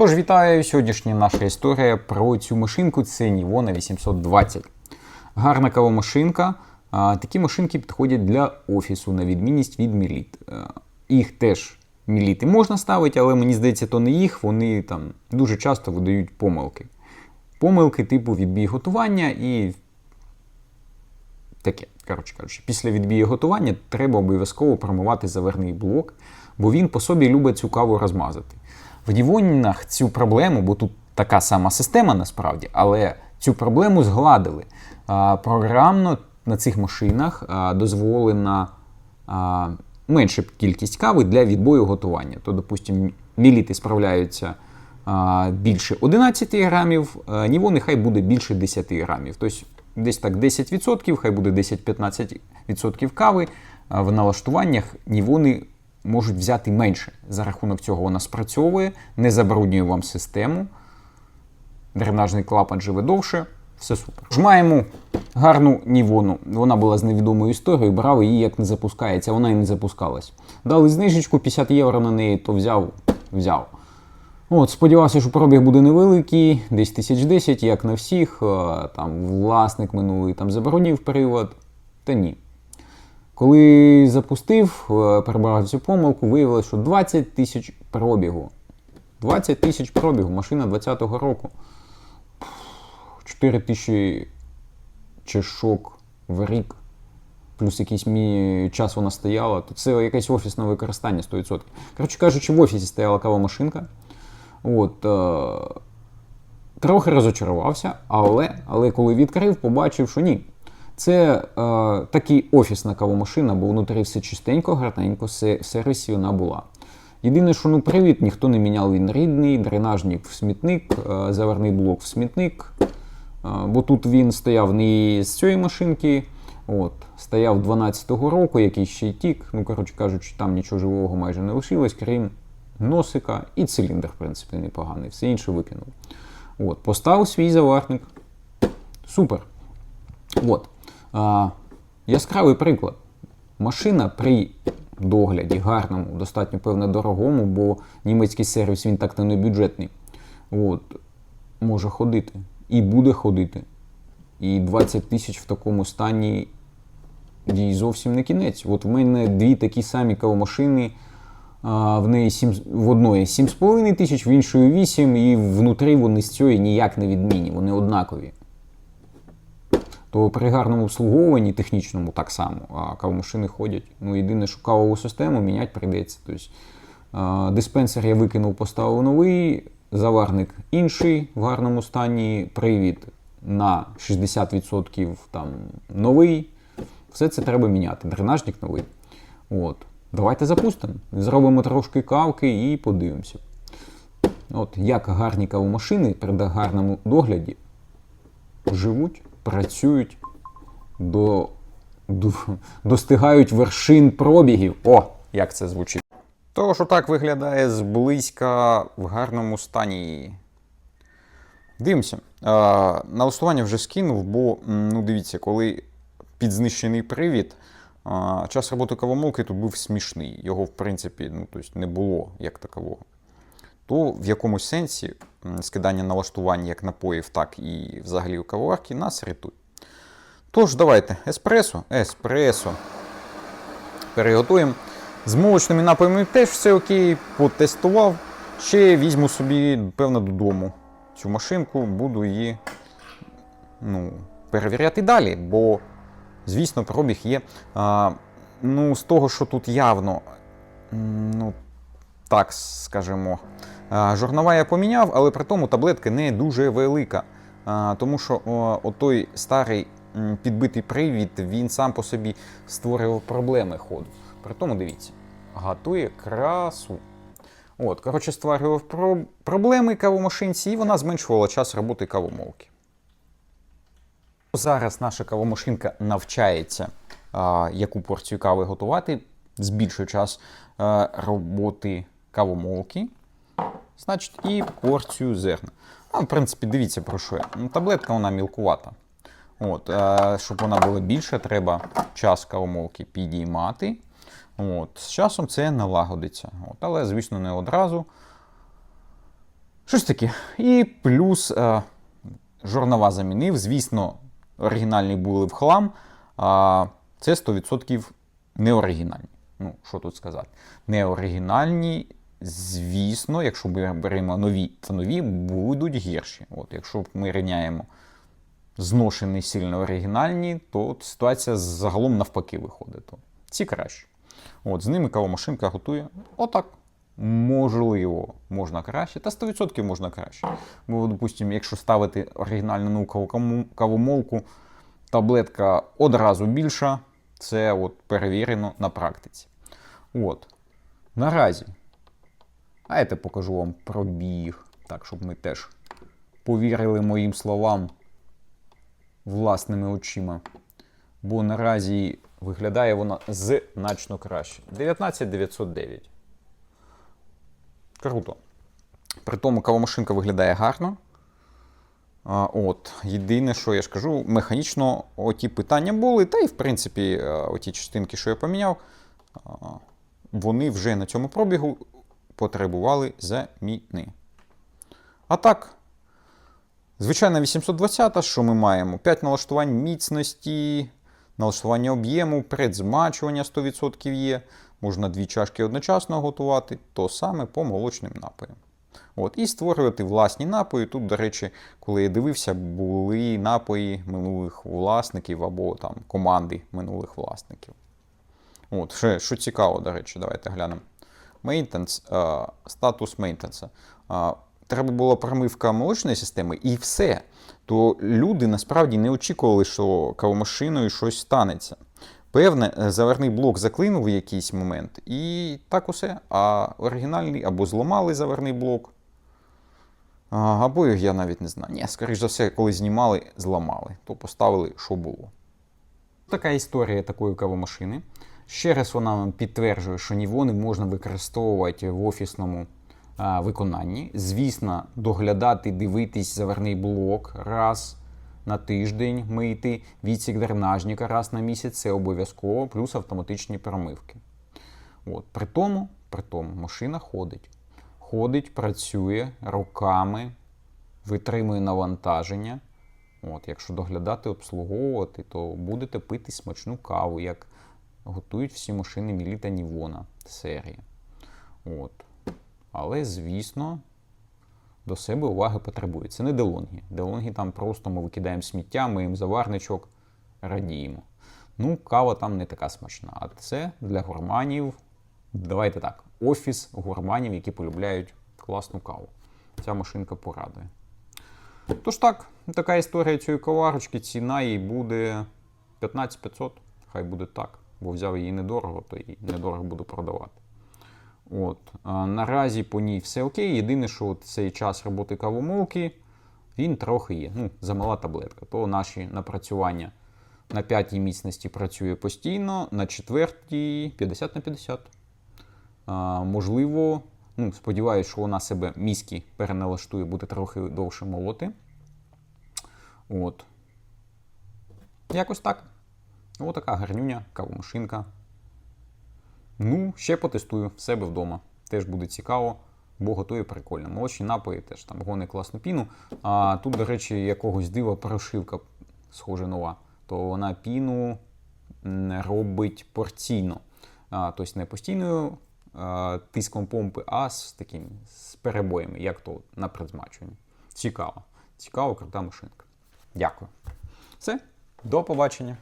Тож вітаю! Сьогоднішня наша історія про цю машинку це Nivona 820. Гарна кавомашинка. А, Такі машинки підходять для офісу, на відмінність від Міліт. Їх теж міліти можна ставити, але мені здається, то не їх. Вони там дуже часто видають помилки. Помилки типу відбій готування і таке. Коротше кажучи, після відбію готування треба обов'язково промивати заверний блок, бо він по собі любить цю каву розмазати. В Дівонінах цю проблему, бо тут така сама система насправді, але цю проблему згладили. А, Програмно на цих машинах а, дозволена а, менша кількість кави для відбою готування. То, допустимо, міліти справляються більше 11 грамів, а Нівони хай буде більше 10 грамів. Тобто десь так 10%, хай буде 10-15% кави. В налаштуваннях Нівони можуть взяти менше. За рахунок цього вона спрацьовує, не забруднює вам систему. Дренажний клапан живе довше, все супер. Ж маємо гарну Нівону. Вона була з невідомою історією, брав її як не запускається, вона і не запускалась. Дали знижечку 50 євро на неї, то взяв, взяв. От, сподівався, що пробіг буде невеликий, десь тисяч 10, як на всіх. Там власник минулий там заборонив привод. Та ні. Коли запустив, е, перебрав цю помилку, виявилося, що 20 тисяч пробігу. 20 тисяч пробігу, машина 20-го року. 4 тисячі чешок в рік. Плюс якийсь мій час вона стояла. То це якесь офісне використання 100%. Коротше кажучи, в офісі стояла кава машинка. От, е, трохи розочарувався, але, але коли відкрив, побачив, що ні. Це е, таки офісна кавомашина, бо внутрі все чистенько, гарненько, все, в сервісі вона була. Єдине, що ну привід ніхто не міняв, він рідний, дренажник в смітник, е, заварний блок в смітник. Е, бо тут він стояв не з цієї машинки, от, стояв 12-го року, якийсь ще й тік. Ну, коротше кажучи, там нічого живого майже не лишилось, крім носика і циліндр, в принципі, непоганий. Все інше викинув. От, поставив свій заварник. Супер. От. А, яскравий приклад. Машина при догляді гарному, достатньо певно дорогому, бо німецький сервіс він так не бюджетний. От, може ходити. І буде ходити. І 20 тисяч в такому стані їй зовсім не кінець. От в мене дві такі самі кавомашини. В неї 7, в одної 7,5 тисяч, в іншої 8, і внутрі вони з цієї ніяк не відмінні, вони однакові. То при гарному обслуговуванні технічному так само, а кавомашини ходять. Ну, єдине, що кавову систему міняти прийдеться. Тобто, диспенсер я викинув, поставив новий, заварник інший в гарному стані, привід на 60% там, новий. Все це треба міняти. Дренажник новий. От. Давайте запустимо. Зробимо трошки кавки і подивимося. От Як гарні кавомашини при гарному догляді живуть, працюють, до, до, достигають вершин пробігів. О, як це звучить. Тож отак виглядає зблизька в гарному стані. Дивимося. А, налаштування вже скинув, бо, ну дивіться, коли підзнищений привід, а, час роботи кавомолки тут був смішний. Його, в принципі, ну, тобто не було як такового. То в якомусь сенсі скидання налаштувань як напоїв, так і взагалі у кавоварки нас рятує. Тож, давайте, еспресо, еспресо. Переготуємо. З молочними напоями теж все окей, потестував. Ще візьму собі, певно, додому цю машинку, буду її ну, перевіряти далі, бо, звісно, пробіг є. А, ну, з того, що тут явно, ну, так скажемо, а, жорнова я поміняв, але при тому таблетка не дуже велика. Тому що о, отой старий підбитий привід, він сам по собі створював проблеми ходу. При тому дивіться, готує красу. От, коротше, створював про- проблеми кавомашинці, і вона зменшувала час роботи кавомолки. Зараз наша кавомашинка навчається, а, яку порцію кави готувати, збільшує час а, роботи кавомолки, значить, і порцію зерна. А, в принципі, дивіться про що я. Ну, Таблетка вона мілкувата. От, е, щоб вона була більша, треба час кавомолки підіймати. От, з часом це налагодиться. От, але, звісно, не одразу. Щось таке. І плюс е, жорнова замінив. Звісно, оригінальні були в хлам, а це 100% не оригінальні. Ну, що тут сказати? Не оригінальні, звісно, якщо ми беремо нові, то нові будуть гірші. От, якщо ми рівняємо зношені сильно оригінальні, то ситуація загалом навпаки виходить. То ці краще. От, з ними кавомашинка готує отак. Можливо, можна краще, та 100% можна краще. Бо, допустимо, якщо ставити оригінальну наукову кавомолку, таблетка одразу більша, це от перевірено на практиці. От. Наразі. А я те покажу вам пробіг, так, щоб ми теж повірили моїм словам власними очима. Бо наразі виглядає вона значно краще. 19909. Круто. При тому кавомашинка виглядає гарно. А, от, єдине, що я ж кажу, механічно оті питання були, та й в принципі, е, оті частинки, що я поміняв, вони вже на цьому пробігу потребували заміни. А так, звичайна 820, що ми маємо? 5 налаштувань міцності, налаштування об'єму, предзмачування 100% є. Можна дві чашки одночасно готувати, то саме по молочним напоям. От, і створювати власні напої. Тут, до речі, коли я дивився, були напої минулих власників або там команди минулих власників. От, ще, що цікаво, до речі, давайте глянемо. Maintenance, е, статус мейнтенса. Е, треба була промивка молочної системи і все. То люди насправді не очікували, що кавомашиною щось станеться. Певне, е, заварний блок заклинув в якийсь момент, і так усе. А оригінальний або зламали заварний блок. Або я навіть не знаю. Ні, скоріш за все, коли знімали, зламали, то поставили, що було. Така історія такої кавомашини. Ще раз вона нам підтверджує, що нівони можна використовувати в офісному а, виконанні. Звісно, доглядати, дивитись заварний блок раз на тиждень мити, відсік дренажника раз на місяць це обов'язково, плюс автоматичні промивки. От. При тому, при тому машина ходить. Ходить, працює роками, витримує навантаження. От, якщо доглядати, обслуговувати, то будете пити смачну каву, як готують всі машини Міліта Нівона серії. От. Але, звісно, до себе уваги потребує. Це не делонги. Делонги там просто ми викидаємо сміття, миємо заварничок, радіємо. Ну, кава там не така смачна. А це для гурманів. Давайте так, офіс гурманів, які полюбляють класну каву. Ця машинка порадує. Тож так, така історія цієї каварочки. Ціна їй буде 15500. Хай буде так. Бо взяв її недорого, то її недорого буду продавати. От. А, наразі по ній все окей. Єдине, що от цей час роботи кавомолки, він трохи є. Ну, замала таблетка. То наші напрацювання на п'ятій міцності працює постійно, на четвертій 50 на 50. А, можливо, ну, сподіваюся, що вона себе мізки переналаштує, буде трохи довше молоти. От. Якось так. Ось така гарнюня, кавомашинка. Ну, ще потестую в себе вдома. Теж буде цікаво, бо готує прикольно. Молочні напої теж там гони класну піну. А тут, до речі, якогось дива прошивка схоже нова. То вона піну м, робить порційно. А, тобто не постійною а, тиском помпи, а з таким з перебоями, як то на предзмачуванні. Цікаво. Цікаво, крута машинка. Дякую. Все, до побачення.